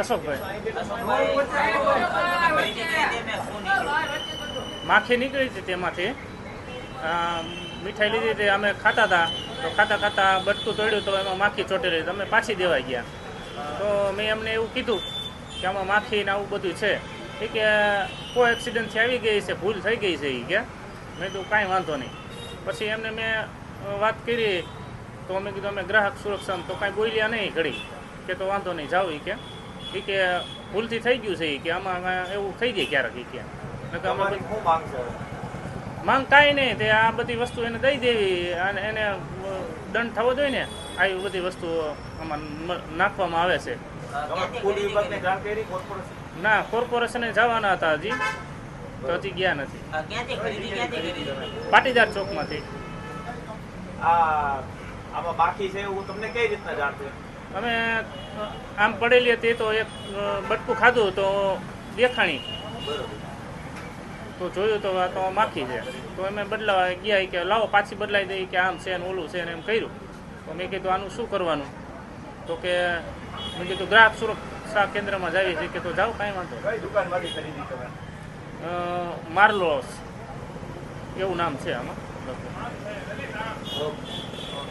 અશોકભાઈ. માખી નીકળી હતી તેમાંથી. મીઠાઈ લીધી હતી, અમે ખાતા હતા. તો ખાતા ખાતા બટકું તોડ્યું તો એમાં માખી ચોટેલી તમે પાછી દેવા ગયા. તો મેં એમને એવું કીધું કે આમાં માખી ને આવું બધું છે. એ કે, કોઈ એક્સિડન્ટથી આવી ગઈ છે, ભૂલ થઈ ગઈ છે એ કે. મેં કીધું, કાંઈ વાંધો નહીં. પછી એમને મેં વાત કરી. તો અમે કીધું, અમે ગ્રાહક સુરક્ષા તો કાંઈ બોલ્યા નહીં ઘડી. કે તો વાંધો નહીં જાઓ એ કે. એ કે ભૂલથી થઈ ગયું છે એ કે આમાં એવું થઈ જાય ક્યારેક એ કે. શું માંગ છે? માંગ કાંઈ નહીં તે આ બધી વસ્તુ એને દઈ દેવી અને એને દંડ થવો જોઈએ ને આવી બધી વસ્તુ આમાં નાખવામાં આવે છે. ના કોર્પોરેશને જવાના હતા હજી તો હજી ગયા નથી. પાટીદાર ચોકમાંથી. આ આમાં બાકી છે એવું તમને કઈ રીતના જાણ છે? અમે આમ પડેલી હતી તો એક બટકું ખાધું તો દેખાણી. તો જોયું તો આ તો માખી છે. તો અમે બદલાવા ગયા કે લાવો પાછી બદલાઈ દઈ કે આમ છે ને ઓલું છે ને એમ કર્યું. તો મેં કીધું આનું શું કરવાનું? તો કે મેં કીધું ગ્રાહક સુરક્ષા કેન્દ્રમાં જાવી છે કે તો જાઓ કાંઈ વાંધો માર્લોસ. એવું નામ છે આમાં.